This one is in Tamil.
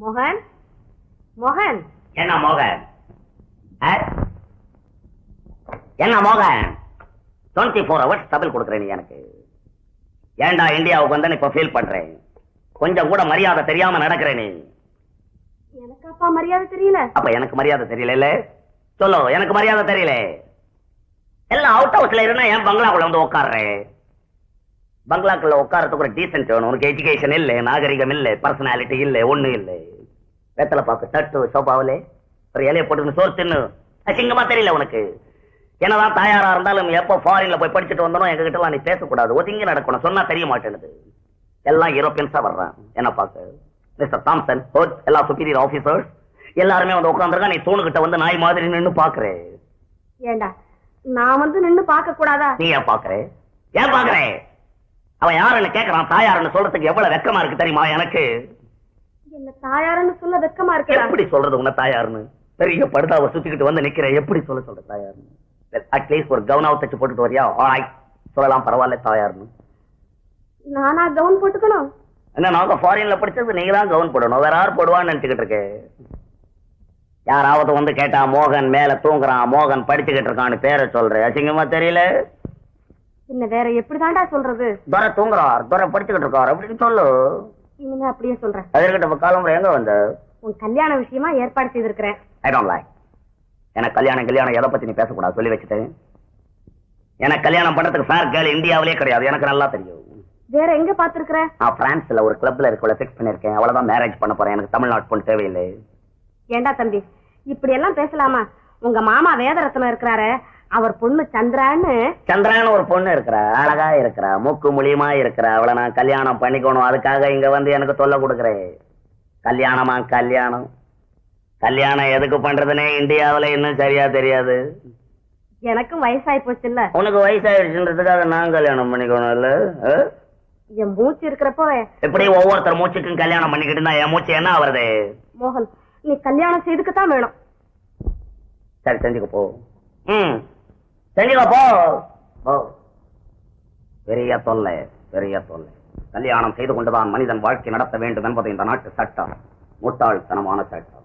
மோகன்? மோகன்? என்ன மோகன்? என்ன மோகன்? டுவெண்ட்டி ஃபோர் ஹவர்ஸ் டபுள் கொடுக்குறேன் நீ எனக்கு. ஏன்டா இந்தியாவுக்கு வந்து இப்ப ஃபீல் பண்றேன்? கொஞ்சம் கூட மரியாதை தெரியாம நடக்கிறேன் நீ. எனக்கு அப்பா மரியாதை தெரியல. அப்ப எனக்கு மரியாதை தெரியல சொல்லு எனக்கு மரியாதை தெரியல. எல்லாம் அவுட் ஹவுஸ்ல இருந்தா ஏன் பங்களாக்குள்ள வந்து உட்கார்றேன் பங்களாக்குள்ள உட்காரத்துக்கு ஒரு டீசென்ட் வேணும். உனக்கு எஜுகேஷன் இல்ல நாகரிகம் இல்ல பர்சனாலிட்டி இல்ல ஒண்ணு இல்ல. வெத்தலை பாக்கு தட்டு சோபாவிலே ஒரு இலைய போட்டு சோறு தின்னு. அசிங்கமா தெரியல உனக்கு. என்னதான் தாயாரா இருந்தாலும் எப்போ ஃபாரின்ல போய் படிச்சுட்டு வந்தனோ எங்க கிட்ட நீ பேசக்கூடாது. ஒதுங்கி நடக்கணும். சொன்னா தெரிய மாட்டேனுது எல்லாம் யூரோப்பியன்ஸா வர்றான். என்ன பாக்க மிஸ்டர் தாம்சன் ஹோட் எல்லா சுப்பீரியர் ஆபீசர்ஸ் எல்லாருமே வந்து உட்காந்துருக்கா நீ தூணுகிட்ட வந்து நாய் மாதிரி நின்னு பாக்குறே ஏண்டா நான் வந்து நின்னு பார்க்க கூடாதா நீ ஏன் பாக்குற ஏன் பாக்குற அவன் யாருன்னு கேக்குறான் தாயாருன்னு சொல்றதுக்கு எவ்வளவு வெக்கமா இருக்கு தெரியுமா எனக்கு? என்ன தாயாருன்னு சொல்ல வெக்கமா இருக்கா எப்படி சொல்றது உன்ன தாயாருன்னு? பெரிய படுதாவை சுத்திக்கிட்டு வந்து நிக்கிறேன் எப்படி சொல்ல சொல்ற தாயாருன்னு? அட்லீஸ்ட் ஒரு கவுனாவை தச்சு போட்டுட்டு வரியா? சொல்லலாம் பரவாயில்ல தாயாருன்னு. நானா கவுன் போட்டுக்கணும்? என்ன நாங்க ஃபாரின்ல படிச்சது நீங்க தான் கவுன் போடணும். வேற யார் போடுவான்னு நினைச்சுக்கிட்டு இருக்கேன் யாராவது வந்து கேட்டா மோகன் மேல தூங்குறான் மோகன் படிச்சுக்கிட்டு இருக்கான்னு பேரை சொல்றேன் அசிங்கமா தெரியல? என்ன வேற எப்படிதான்டா சொல்றது? துரை தூங்குறார். துரை படிச்சுக்கிட்டு இருக்கார். அப்படின்னு சொல்லு. இனிமே அப்படியே சொல்றேன். அதற்கிட்ட காலம்புற எங்க வந்த? உன் கல்யாண விஷயமா ஏற்பாடு செய்திருக்கிறேன். ஐ லைக் எனக்கு கல்யாணம் கல்யாணம் எதை பத்தி நீ பேசக்கூடாது? சொல்லி வச்சுட்டேன் எனக்கு கல்யாணம் பண்றதுக்கு ஃபேர் கேர்ள் இந்தியாவிலே கிடையாது. எனக்கு நல்லா தெரியும். வேற எங்க பாத்துருக்கிற நான் பிரான்ஸ்ல ஒரு கிளப்ல இருக்கவள ஃபிக்ஸ் பண்ணிருக்கேன் அவ்வளவுதான் மேரேஜ் பண்ண போறேன். எனக்கு தமிழ்நாட்டு பொண்ணு தேவையில்லை. ஏண்டா தம்பி இப்படி எல்லாம் பேசலாமா? உங்க மாமா வேதரத்னம் இருக்கிறாரு. அவர் பொண்ணு சந்திரான்னு சந்திரான்னு ஒரு பொண்ணு இருக்கிறா அழகா இருக்கிறா மூக்கு முழியமா இருக்கிறா அவளை நான் கல்யாணம் பண்ணிக்கணும் அதுக்காக இங்க வந்து எனக்கு தொல்லை கொடுக்குறேன். கல்யாணமா கல்யாணம். கல்யாணம் எதுக்கு பண்றதுனே இந்தியாவுல இன்னும் சரியா தெரியாது. எனக்கும் வயசாயி போச்சுல்ல. உனக்கு வயசாயிடுச்சுன்றதுக்காக நான் கல்யாணம் பண்ணிக்கணும் இல்ல? என் மூச்சு இருக்கிறப்போ இப்படி ஒவ்வொருத்தர் மூச்சுக்கும் கல்யாணம் பண்ணிக்கிட்டு இருந்தா என் மூச்சு என்ன வருது மோகன் நீ கல்யாணம் செய்துக்கத்தான் வேணும். சரி செஞ்சுக்க போ. ம். செஞ்சுக்க போ. போ. பெரிய தொல்லை பெரிய தொல்லை. கல்யாணம் செய்து கொண்டுதான் மனிதன் வாழ்க்கை நடத்த வேண்டும் என்பது இந்த நாட்டு சட்டம். முட்டாள்தனமான சட்டம்.